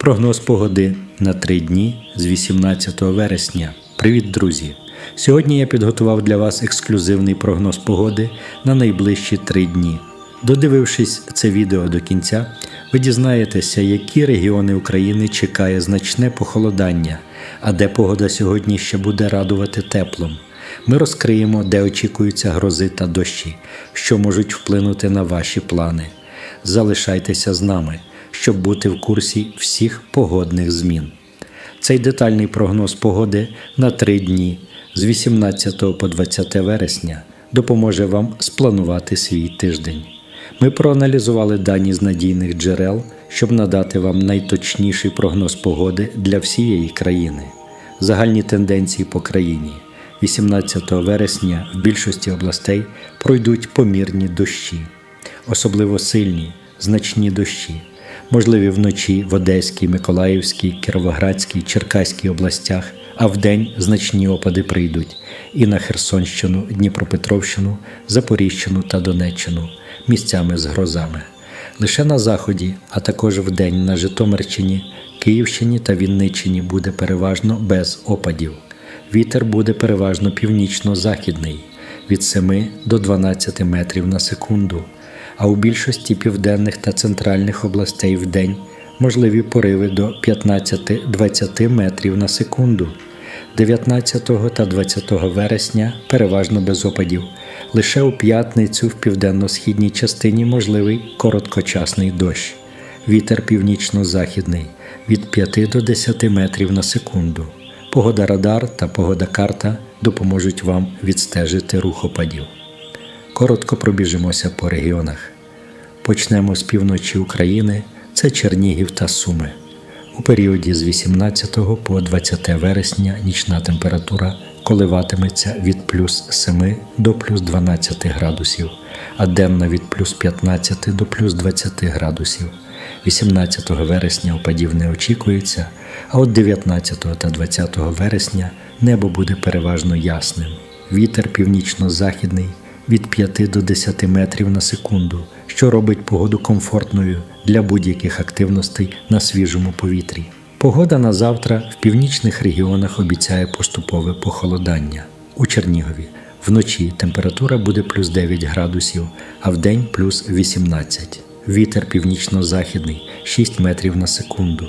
Прогноз погоди на три дні з 18 вересня. Привіт, друзі! Сьогодні я підготував для вас ексклюзивний прогноз погоди на найближчі три дні. Додивившись це відео до кінця, ви дізнаєтеся, які регіони України чекає значне похолодання, а де погода сьогодні ще буде радувати теплом. Ми розкриємо, де очікуються грози та дощі, що можуть вплинути на ваші плани. Залишайтеся з нами, щоб бути в курсі всіх погодних змін. Цей детальний прогноз погоди на три дні з 18 по 20 вересня допоможе вам спланувати свій тиждень. Ми проаналізували дані з надійних джерел, щоб надати вам найточніший прогноз погоди для всієї країни. Загальні тенденції по країні. 18 вересня в більшості областей пройдуть помірні дощі, особливо сильні, значні дощі, можливі вночі в Одеській, Миколаївській, Кіровоградській, Черкаській областях, а вдень значні опади прийдуть і на Херсонщину, Дніпропетровщину, Запоріжщину та Донеччину місцями з грозами. Лише на заході, а також вдень на Житомирщині, Київщині та Вінниччині буде переважно без опадів. Вітер буде переважно північно-західний від 7 до 12 метрів на секунду, а у більшості південних та центральних областей в день можливі пориви до 15-20 метрів на секунду. 19 та 20 вересня переважно без опадів. Лише у п'ятницю в південно-східній частині можливий короткочасний дощ. Вітер північно-західний від 5 до 10 метрів на секунду. Погода радар та погода карта допоможуть вам відстежити рух опадів. Коротко пробіжимося по регіонах. Почнемо з півночі України, це Чернігів та Суми. У періоді з 18 по 20 вересня нічна температура коливатиметься від плюс 7 до плюс 12 градусів, а денна від плюс 15 до плюс 20 градусів. 18 вересня опадів не очікується, а от 19 та 20 вересня небо буде переважно ясним. Вітер північно-західний від 5 до 10 метрів на секунду, що робить погоду комфортною для будь-яких активностей на свіжому повітрі. Погода на завтра в північних регіонах обіцяє поступове похолодання. У Чернігові вночі температура буде плюс 9 градусів, а вдень плюс 18. Вітер північно-західний 6 метрів на секунду.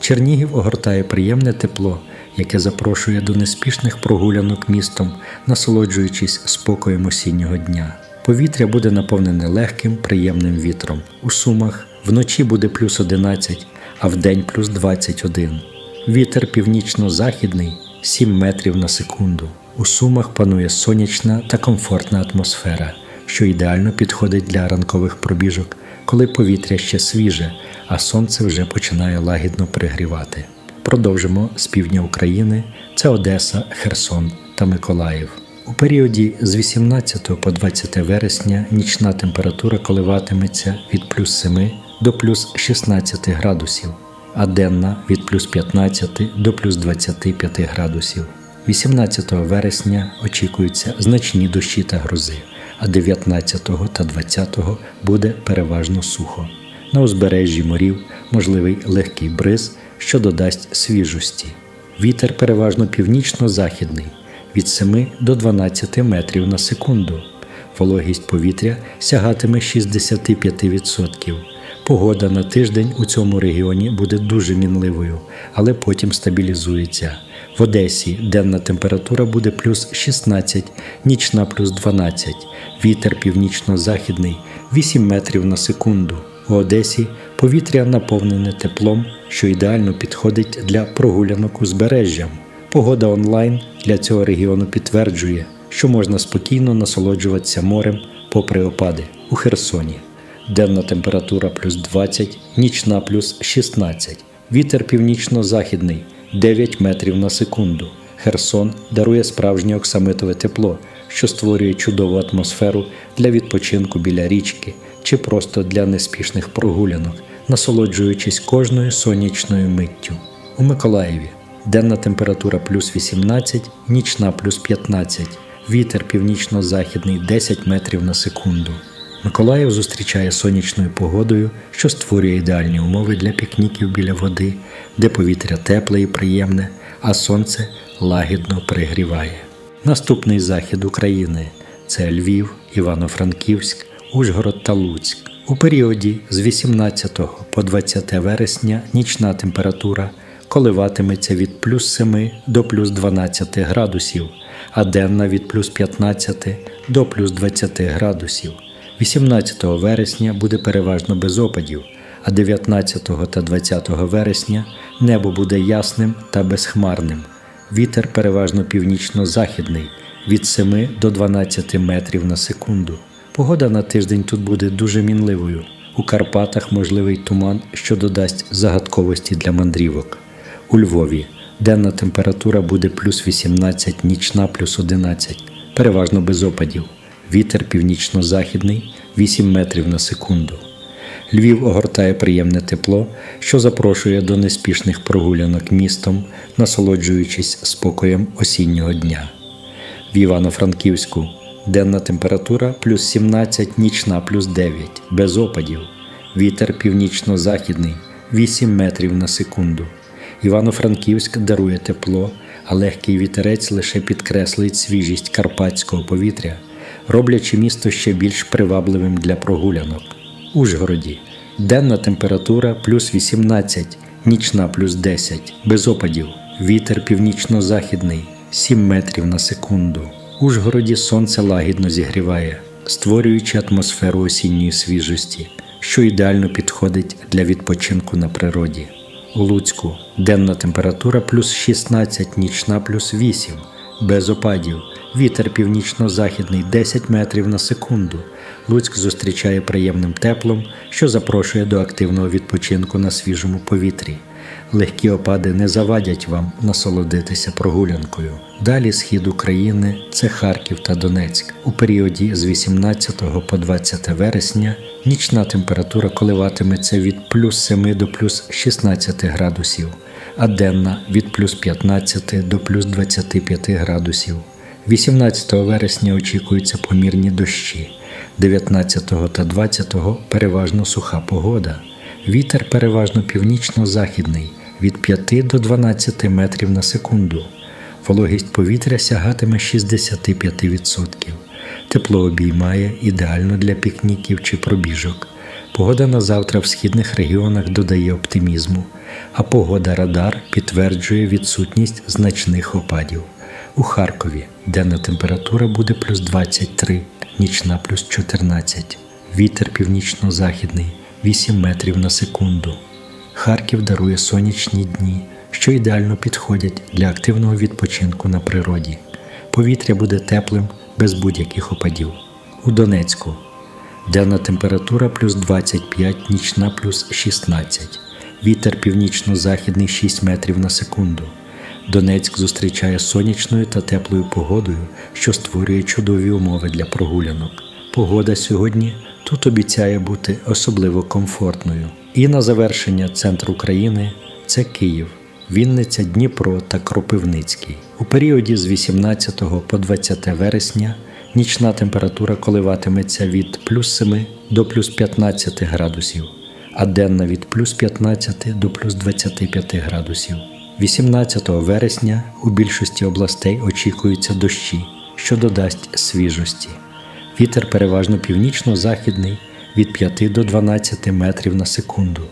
Чернігів огортає приємне тепло, яке запрошує до неспішних прогулянок містом, насолоджуючись спокоєм осіннього дня. Повітря буде наповнене легким, приємним вітром. У Сумах вночі буде плюс 11, а вдень плюс 21. Вітер північно-західний 7 метрів на секунду. У Сумах панує сонячна та комфортна атмосфера, що ідеально підходить для ранкових пробіжок, коли повітря ще свіже, а сонце вже починає лагідно пригрівати. Продовжимо з півдня України це Одеса, Херсон та Миколаїв. У періоді з 18 по 20 вересня нічна температура коливатиметься від плюс 7 до плюс 16 градусів, а денна від плюс 15 до плюс 25 градусів. 18 вересня очікуються значні дощі та грози, а 19 та 20 буде переважно сухо. На узбережжі морів можливий легкий бриз, що додасть свіжості. Вітер переважно північно-західний від 7 до 12 метрів на секунду. Вологість повітря сягатиме 65%. Погода на тиждень у цьому регіоні буде дуже мінливою, але потім стабілізується. В Одесі денна температура буде плюс 16, нічна плюс 12, вітер північно-західний 8 метрів на секунду. У Одесі повітря наповнене теплом, що ідеально підходить для прогулянок узбережжям. Погода онлайн для цього регіону підтверджує, що можна спокійно насолоджуватися морем попри опади у Херсоні. Денна температура плюс 20, нічна плюс 16, вітер північно-західний 9 метрів на секунду. Херсон дарує справжнє оксамитове тепло, що створює чудову атмосферу для відпочинку біля річки чи просто для неспішних прогулянок, насолоджуючись кожною сонячною миттю. У Миколаєві денна температура плюс 18, нічна плюс 15, вітер північно-західний 10 метрів на секунду. Миколаїв зустрічає сонячною погодою, що створює ідеальні умови для пікніків біля води, де повітря тепле і приємне, а сонце лагідно пригріває. Наступний захід України це Львів, Івано-Франківськ, Ужгород та Луцьк. У періоді з 18 по 20 вересня нічна температура коливатиметься від плюс 7 до плюс 12 градусів, а денна від плюс 15 до плюс 20 градусів. 18 вересня буде переважно без опадів, а 19 та 20 вересня небо буде ясним та безхмарним. Вітер переважно північно-західний від 7 до 12 метрів на секунду. Погода на тиждень тут буде дуже мінливою. У Карпатах можливий туман, що додасть загадковості для мандрівок. У Львові денна температура буде плюс 18, нічна плюс 11, переважно без опадів. Вітер північно-західний 8 метрів на секунду. Львів огортає приємне тепло, що запрошує до неспішних прогулянок містом, насолоджуючись спокоєм осіннього дня. В Івано-Франківську денна температура плюс 17, нічна плюс 9, без опадів. Вітер північно-західний 8 метрів на секунду. Івано-Франківськ дарує тепло, а легкий вітерець лише підкреслить свіжість карпатського повітря, роблячи місто ще більш привабливим для прогулянок. Ужгороді денна температура плюс 18, нічна плюс 10, без опадів. Вітер північно-західний 7 метрів на секунду. Ужгороді сонце лагідно зігріває, створюючи атмосферу осінньої свіжості, що ідеально підходить для відпочинку на природі. У Луцьку денна температура плюс 16, нічна плюс 8, без опадів. Вітер північно-західний 10 метрів на секунду. Луцьк зустрічає приємним теплом, що запрошує до активного відпочинку на свіжому повітрі. Легкі опади не завадять вам насолодитися прогулянкою. Далі схід України це Харків та Донецьк. У періоді з 18 по 20 вересня нічна температура коливатиметься від плюс 7 до плюс 16 градусів, а денна від плюс 15 до плюс 25 градусів. 18 вересня очікуються помірні дощі, 19 та 20 переважно суха погода. Вітер переважно північно-західний від 5 до 12 метрів на секунду. Вологість повітря сягатиме 65%. Тепло обіймає ідеально для пікніків чи пробіжок. Погода на завтра в східних регіонах додає оптимізму, а погода радар підтверджує відсутність значних опадів. У Харкові денна температура буде плюс 23, нічна плюс 14. Вітер північно-західний 8 метрів на секунду. Харків дарує сонячні дні, що ідеально підходять для активного відпочинку на природі. Повітря буде теплим без будь-яких опадів. У Донецьку денна температура плюс 25, нічна плюс 16. Вітер північно-західний 6 метрів на секунду. Донецьк зустрічає сонячною та теплою погодою, що створює чудові умови для прогулянок. Погода сьогодні тут обіцяє бути особливо комфортною. І на завершення центр України це Київ, Вінниця, Дніпро та Кропивницький. У періоді з 18 по 20 вересня нічна температура коливатиметься від плюс 7 до плюс 15 градусів, а денна від плюс 15 до плюс 25 градусів. 18 вересня у більшості областей очікуються дощі, що додасть свіжості. Вітер переважно північно-західний від 5 до 12 метрів на секунду.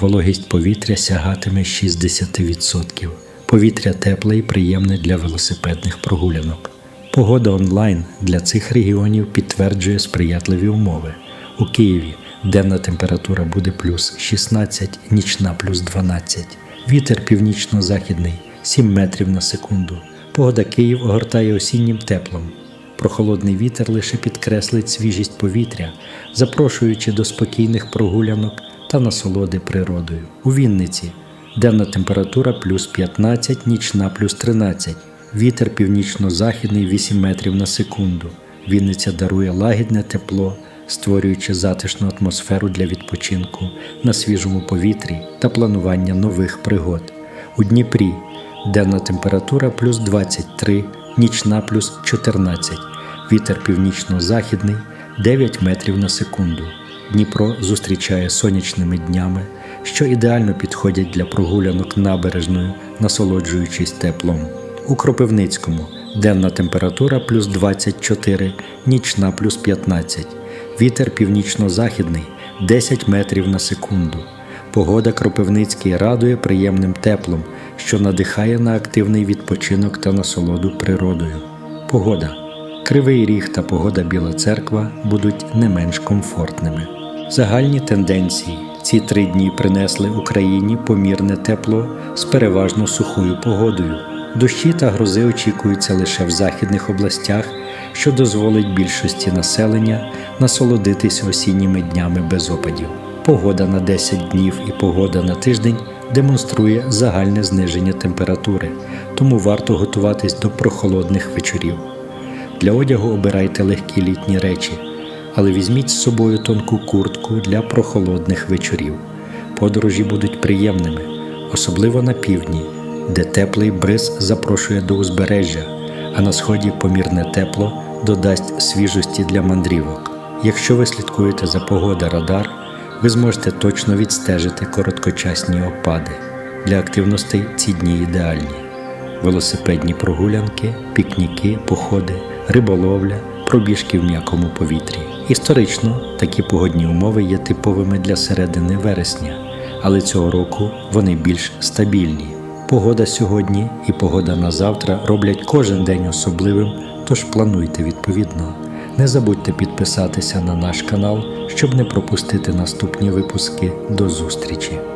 Вологість повітря сягатиме 60%. Повітря тепле і приємне для велосипедних прогулянок. Погода онлайн для цих регіонів підтверджує сприятливі умови. У Києві денна температура буде плюс 16, нічна плюс 12. Вітер північно-західний 7 метрів на секунду. Погода Київ огортає осіннім теплом. Прохолодний вітер лише підкреслить свіжість повітря, запрошуючи до спокійних прогулянок та насолоди природою. У Вінниці денна температура плюс 15, нічна плюс 13. Вітер північно-західний 8 метрів на секунду. Вінниця дарує лагідне тепло, створюючи затишну атмосферу для відпочинку на свіжому повітрі та планування нових пригод. У Дніпрі денна температура плюс 23, нічна плюс 14. Вітер північно-західний 9 метрів на секунду. Дніпро зустрічає сонячними днями, що ідеально підходять для прогулянок набережною, насолоджуючись теплом. У Кропивницькому денна температура плюс 24, нічна плюс 15. Вітер північно-західний 10 метрів на секунду. Погода Кропивницький радує приємним теплом, що надихає на активний відпочинок та насолоду природою. Погода. Кривий Ріг та погода Біла Церква будуть не менш комфортними. Загальні тенденції ці три дні принесли Україні помірне тепло з переважно сухою погодою. Дощі та грози очікуються лише в західних областях, що дозволить більшості населення насолодитись осінніми днями без опадів. Погода на 10 днів і погода на тиждень демонструє загальне зниження температури, тому варто готуватись до прохолодних вечорів. Для одягу обирайте легкі літні речі, але візьміть з собою тонку куртку для прохолодних вечорів. Подорожі будуть приємними, особливо на півдні, де теплий бриз запрошує до узбережжя, а на сході помірне тепло додасть свіжості для мандрівок. Якщо ви слідкуєте за погода радар, ви зможете точно відстежити короткочасні опади. Для активностей ці дні ідеальні велосипедні прогулянки, пікніки, походи, риболовля, пробіжки в м'якому повітрі. Історично такі погодні умови є типовими для середини вересня, але цього року вони більш стабільні. Погода сьогодні і погода на завтра роблять кожен день особливим, тож плануйте відповідно. Не забудьте підписатися на наш канал, щоб не пропустити наступні випуски. До зустрічі!